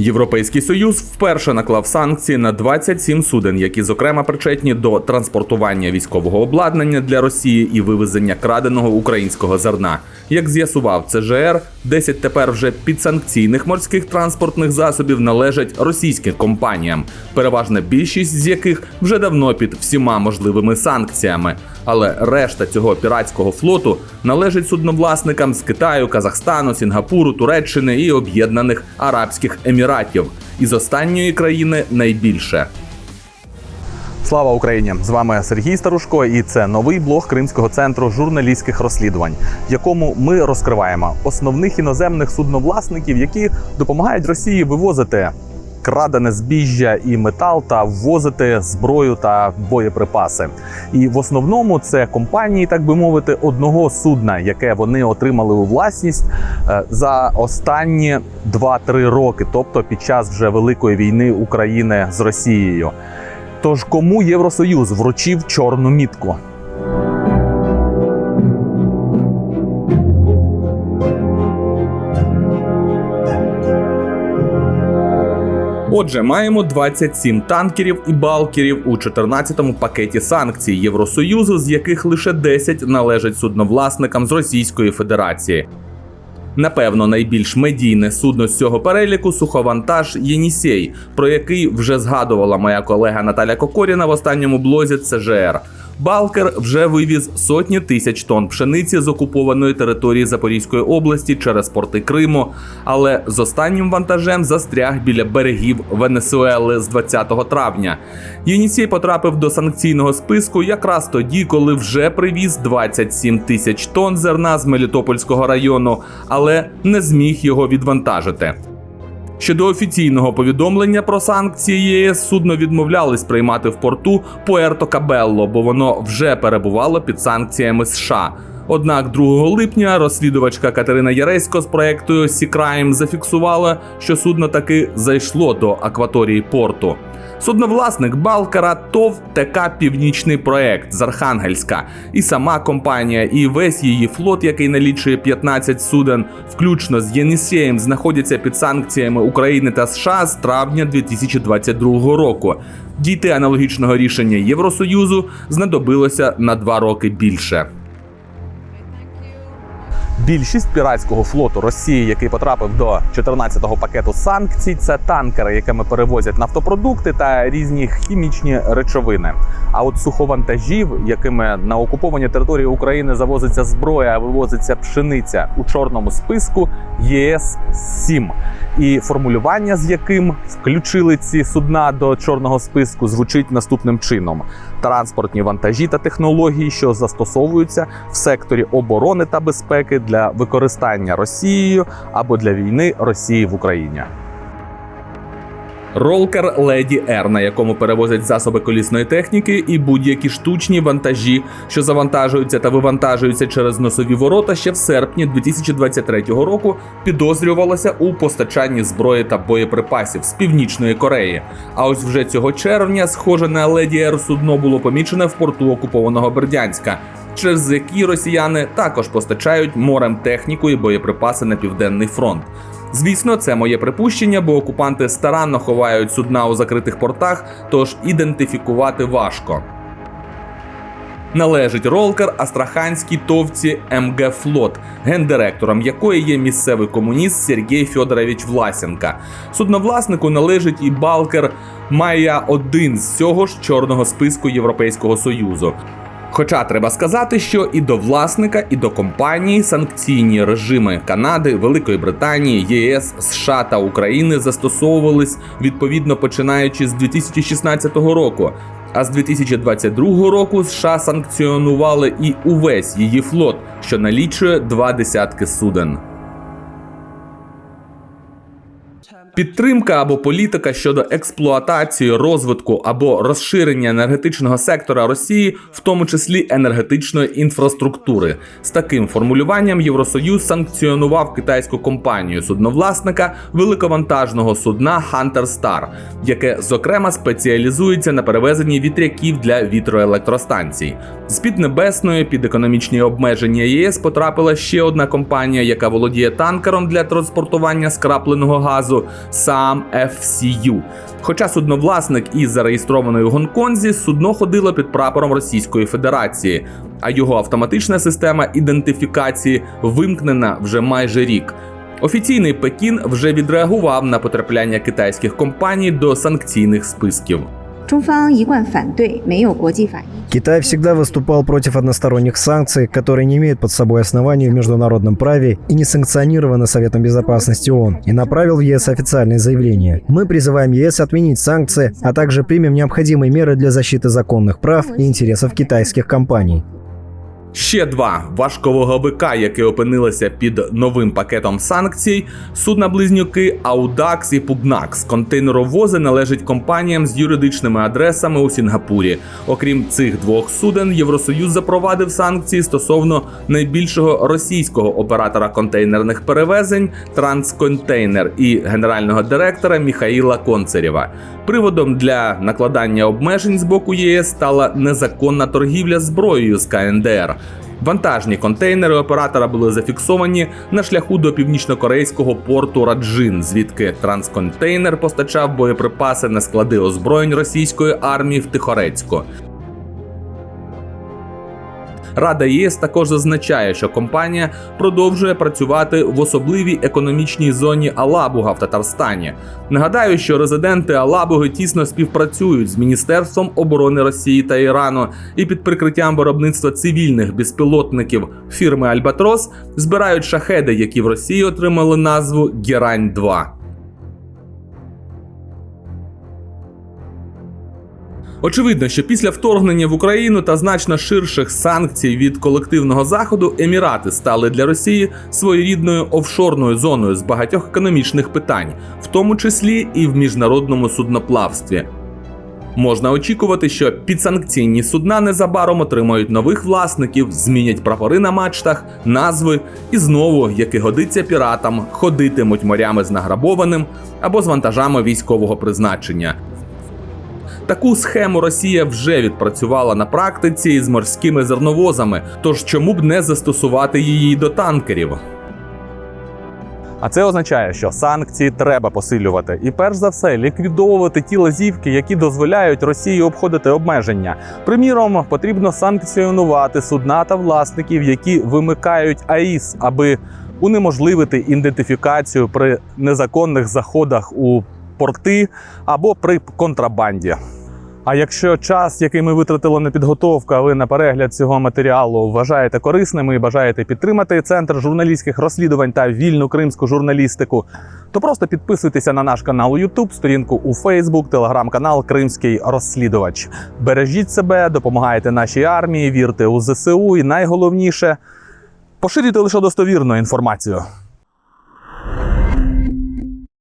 Європейський союз вперше наклав санкції на 27 суден, які зокрема причетні до транспортування військового обладнання для Росії і вивезення краденого українського зерна. Як з'ясував ЦЖР, 10 тепер вже підсанкційних морських транспортних засобів належать російським компаніям, переважна більшість з яких вже давно під всіма можливими санкціями. Але решта цього піратського флоту належить судновласникам з Китаю, Казахстану, Сінгапуру, Туреччини і Об'єднаних Арабських Еміратів. Із останньої країни найбільше. Слава Україні! З вами Сергій Старушко, і це новий блог Кримського центру журналістських розслідувань, в якому ми розкриваємо основних іноземних судновласників, які допомагають Росії вивозити крадене збіжжя і метал та ввозити зброю та боєприпаси. І в основному це компанії, так би мовити, одного судна, яке вони отримали у власність е, за останні 2-3 роки, тобто під час вже великої війни України з Росією. Тож кому Євросоюз вручив чорну мітку? Отже, маємо 27 танкерів і балкерів у 14-му пакеті санкцій Євросоюзу, з яких лише 10 належать судновласникам з Російської Федерації. Напевно, найбільш медійне судно з цього переліку суховантаж Єнісей, про який вже згадувала моя колега Наталя Кокоріна в останньому блозі ЦЖР. Балкер вже вивіз сотні тисяч тонн пшениці з окупованої території Запорізької області через порти Криму, але з останнім вантажем застряг біля берегів Венесуели з 20 травня. Єнісей потрапив до санкційного списку якраз тоді, коли вже привіз 27 тисяч тонн зерна з Мелітопольського району, але не зміг його відвантажити. Щодо офіційного повідомлення про санкції ЄС судно відмовлялись приймати в порту Пуерто Кабелло, бо воно вже перебувало під санкціями США. Однак 2 липня розслідувачка Катерина Яресько з проекту Crime зафіксувала, що судно таки зайшло до акваторії порту. Судновласник Балкара ТОВ ТК Північний проект з Архангельська, і сама компанія, і весь її флот, який налічує 15 суден, включно з Єнісеєм, знаходяться під санкціями України та США з травня 2022 року. Дійти аналогічного рішення Євросоюзу знадобилося на два роки більше. Більшість піратського флоту Росії, який потрапив до 14-го пакету санкцій, це танкери, якими перевозять нафтопродукти та різні хімічні речовини. А от суховантажів, якими на окупованій території України завозиться зброя, а вивозиться пшениця у чорному списку ЄС 7 і формулювання, з яким включили ці судна до чорного списку, звучить наступним чином: транспортні вантажі та технології, що застосовуються в секторі оборони та безпеки для використання Росією або для війни Росії в Україні. Ролкер Леді Р, на якому перевозять засоби колісної техніки і будь-які штучні вантажі, що завантажуються та вивантажуються через носові ворота, ще в серпні 2023 року підозрювалося у постачанні зброї та боєприпасів з північної Кореї. А ось вже цього червня, схоже на Леді Р судно було помічене в порту окупованого Бердянська. Через які росіяни також постачають морем техніку і боєприпаси на південний фронт. Звісно, це моє припущення, бо окупанти старанно ховають судна у закритих портах, тож ідентифікувати важко. Належить ролкер Астраханській товці МГ Флот, гендиректором якої є місцевий комуніст Сергій Фьодорович Власенка. Судновласнику належить і балкер Майя 1 з цього ж чорного списку Європейського союзу. Хоча треба сказати, що і до власника, і до компанії санкційні режими Канади, Великої Британії, ЄС, США та України застосовувались відповідно починаючи з 2016 року. А з 2022 року США санкціонували і увесь її флот, що налічує два десятки суден. Підтримка або політика щодо експлуатації, розвитку або розширення енергетичного сектора Росії, в тому числі енергетичної інфраструктури. З таким формулюванням Євросоюз санкціонував китайську компанію судновласника великовантажного судна Hunter Star, яке зокрема спеціалізується на перевезенні вітряків для вітроелектростанцій. З Піднебесної під економічні обмеження ЄС потрапила ще одна компанія, яка володіє танкером для транспортування скрапленого газу. SAM FCU. Хоча судновласник і зареєстрований у Гонконзі, судно ходило під прапором Російської Федерації, а його автоматична система ідентифікації вимкнена вже майже рік. Офіційний Пекін вже відреагував на потрапляння китайських компаній до санкційних списків. 中方一贯反对没有国际法依据。 Китай всегда выступал против односторонних санкций, которые не имеют под собой оснований в международном праве и не санкционированы Советом Безопасности ООН, и направил в ЕС официальное заявление. Мы призываем ЕС отменить санкции, а также примем необходимые меры для защиты законных прав и интересов китайских компаний. Ще два важковаговика, які опинилися під новим пакетом санкцій: судна-близнюки Audax і Pugnax. Контейнеровози належать компаніям з юридичними адресами у Сінгапурі. Окрім цих двох суден, Євросоюз запровадив санкції стосовно найбільшого російського оператора контейнерних перевезень Трансконтейнер і генерального директора Міхаїла Концерєва. Приводом для накладання обмежень з боку ЄС стала незаконна торгівля зброєю з КНДР. Вантажні контейнери оператора були зафіксовані на шляху до північнокорейського порту Раджин, звідки трансконтейнер постачав боєприпаси на склади озброєнь російської армії в Тихорецьку. Рада ЄС також зазначає, що компанія продовжує працювати в особливій економічній зоні Алабуга в Татарстані. Нагадаю, що резиденти Алабуги тісно співпрацюють з Міністерством оборони Росії та Ірану і під прикриттям виробництва цивільних безпілотників фірми Альбатрос збирають шахеди, які в Росії отримали назву Герань 2 Очевидно, що після вторгнення в Україну та значно ширших санкцій від колективного заходу Емірати стали для Росії своєрідною офшорною зоною з багатьох економічних питань, в тому числі і в міжнародному судноплавстві. Можна очікувати, що підсанкційні судна незабаром отримають нових власників, змінять прапори на мачтах, назви і знову, як і годиться піратам, ходитимуть морями з награбованим або з вантажами військового призначення. Таку схему Росія вже відпрацювала на практиці з морськими зерновозами. Тож чому б не застосувати її до танкерів? А це означає, що санкції треба посилювати, і перш за все ліквідовувати ті лазівки, які дозволяють Росії обходити обмеження. Приміром, потрібно санкціонувати судна та власників, які вимикають АІС, аби унеможливити ідентифікацію при незаконних заходах у порти або при контрабанді. А якщо час, який ми витратили на підготовку, а ви на перегляд цього матеріалу вважаєте корисним і бажаєте підтримати центр журналістських розслідувань та вільну кримську журналістику, то просто підписуйтеся на наш канал у YouTube, сторінку у Facebook, телеграм-канал Кримський розслідувач. Бережіть себе, допомагайте нашій армії, вірте у ЗСУ і найголовніше поширюйте лише достовірну інформацію.